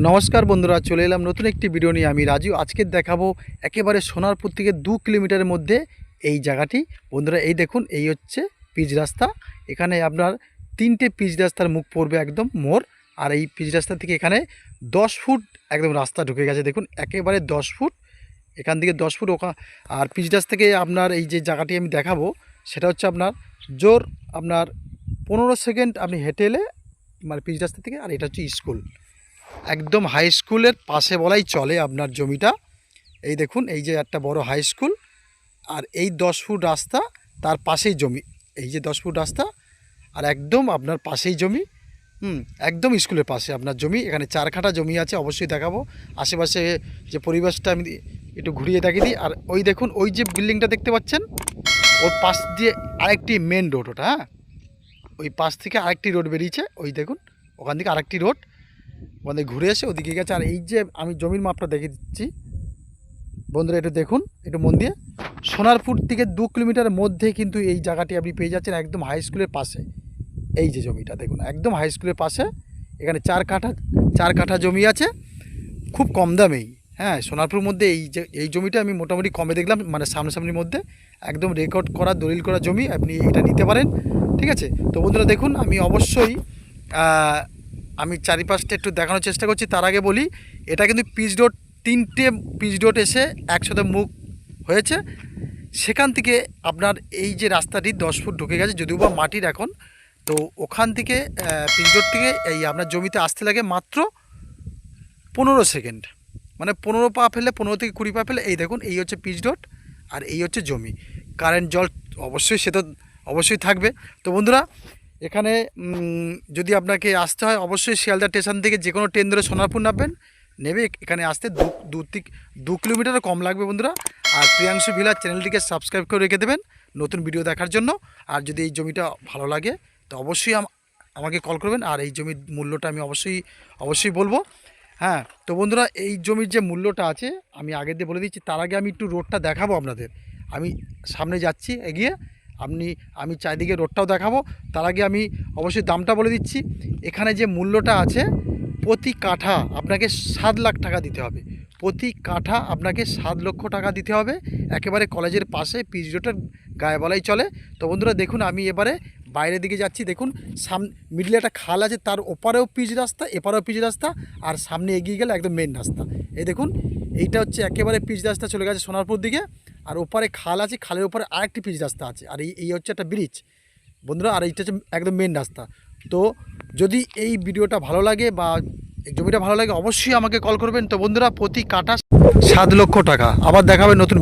নমস্কার বন্ধুরা, চলে এলাম নতুন একটি ভিডিও নিয়ে। আমি রাজু, আজকে দেখাবো একেবারে সোনারপুর থেকে দু কিলোমিটারের মধ্যে এই জায়গাটি। বন্ধুরা, এই দেখুন, এই হচ্ছে পিচ রাস্তা। এখানে আপনার তিনটে পিচ রাস্তার মুখ পড়বে একদম মোড়। আর এই পিচ রাস্তা থেকে এখানে দশ ফুট একদম রাস্তা ঢুকে গেছে। দেখুন, একেবারে দশ ফুট, এখান থেকে দশ ফুট ওখা আর পিচ রাস্তা থেকে আপনার এই যে জায়গাটি আমি দেখাবো, সেটা হচ্ছে আপনার জোর আপনার পনেরো সেকেন্ড আপনি হেঁটে এলে মানে পিচ রাস্তা থেকে, আর এটা হচ্ছে স্কুল। একদম হাই স্কুলের পাশে বলাই চলে আপনার জমিটা। এই দেখুন, এই যে একটা বড় হাই স্কুল আর এই দশ ফুট রাস্তা তার পাশেই জমি। এই যে দশ ফুট রাস্তা, আর একদম আপনার পাশেই জমি। হুম, একদম স্কুলের পাশে আপনার জমি। এখানে চার কাঠা জমি আছে, অবশ্যই দেখাবো। আশেপাশে যে পরিবেশটা আমি একটু ঘুরিয়ে দেখিয়ে দিই। আর ওই দেখুন, ওই যে বিল্ডিংটা দেখতে পাচ্ছেন, ওর পাশ দিয়ে আরেকটি মেন রোড ওটা হ্যাঁ? ওই পাশ থেকে আরেকটি রোড বেরিয়েছে, ওই দেখুন, ওখান থেকে আরেকটি রোড থেকে ঘুরে এসে ওদিকে গেছে। আর এই যে আমি জমির মাপটা দেখে দিচ্ছি। বন্ধুরা, একটু দেখুন, একটু মন দিয়ে। সোনারপুর থেকে দু কিলোমিটারের মধ্যে কিন্তু এই জায়গাটি আপনি পেয়ে যাচ্ছেন একদম হাই স্কুলের পাশে। এই যে জমিটা, দেখুন, একদম হাই স্কুলের পাশে। এখানে চার কাঠা চার কাঠা জমি আছে। খুব কম দামেই হ্যাঁ সোনারপুর মধ্যে এই যে, এই জমিটা আমি মোটামুটি কমে দেখলাম মানে সামনাসামনির মধ্যে। একদম রেকর্ড করা, দলিল করা জমি, আপনি এটা নিতে পারেন। ঠিক আছে? তো বন্ধুরা, দেখুন, আমি অবশ্যই আমি চারিপাশটা একটু দেখানোর চেষ্টা করছি, তার আগে বলি, এটা কিন্তু পিচ রোড তিনটে পিচ রোড এসে একসাথে মুখ হয়েছে। সেখান থেকে আপনার এই যে রাস্তাটি দশ ফুট ঢুকে গেছে, যদিও বা মাটির এখন, তো ওখান থেকে পিচ রোড থেকে এই আপনার জমিতে আসতে লাগে মাত্র পনেরো সেকেন্ড। মানে পনেরো পা ফেলে, পনেরো থেকে কুড়ি পা ফেলে, এই দেখুন, এই হচ্ছে পিচ রোড আর এই হচ্ছে জমি। কারেন্ট জল অবশ্যই, সে তো অবশ্যই থাকবে। তো বন্ধুরা এখানে যদি আপনাকে আসতে হয়, অবশ্যই শিয়ালদা স্টেশন থেকে যে কোনো ট্রেন ধরে সোনারপুর নামবেন। নেবে, এখানে আসতে দু দু দু কিলোমিটারও কম লাগবে বন্ধুরা। আর প্রিয়াংশু ভিলার চ্যানেলটিকে সাবস্ক্রাইব করে রেখে দেবেন নতুন ভিডিও দেখার জন্য। আর যদি এই জমিটা ভালো লাগে, তো অবশ্যই আম- আমাকে কল করবেন। আর এই জমির মূল্যটা আমি অবশ্যই অবশ্যই বলব। হ্যাঁ তো বন্ধুরা, এই জমির যে মূল্যটা আছে, আমি আগে দিয়ে বলে দিচ্ছি, তার আগে আমি একটু রোডটা দেখাবো আপনাদের। আমি সামনে যাচ্ছি, এগিয়ে। আপনি, আমি চারিদিকে রোডটাও দেখাবো। তার আগে আমি অবশ্যই দামটা বলে দিচ্ছি। এখানে যে মূল্যটা আছে, প্রতি কাঠা আপনাকে সাত লাখ টাকা দিতে হবে। প্রতি কাঠা আপনাকে সাত লক্ষ টাকা দিতে হবে। একেবারে কলেজের পাশে, পিচ রোডের গায়ে বলাই চলে। তো বন্ধুরা, দেখুন, আমি এবারে বাইরের দিকে যাচ্ছি। দেখুন, সাম, মিডলে একটা খাল আছে, তার ওপারেও পিচ রাস্তা, এপারেও পিচ রাস্তা, আর সামনে এগিয়ে গেলে একদম মেন রাস্তা। এই দেখুন, এইটা হচ্ছে একেবারে পিচ রাস্তা চলে গেছে সোনারপুর দিকে। আর ওপারে খাল আছে, খালের ওপারে আরেকটি পিচ রাস্তা আছে। আর এই হচ্ছে একটা ব্রিজ বন্ধুরা, আর এইটা হচ্ছে একদম মেন রাস্তা। তো যদি এই ভিডিওটা ভালো লাগে বা জমিটা ভালো লাগে, অবশ্যই আমাকে কল করবেন। তো বন্ধুরা, প্রতি কাটা সাত লক্ষ টাকা। আবার দেখাবেন নতুন ভিডিও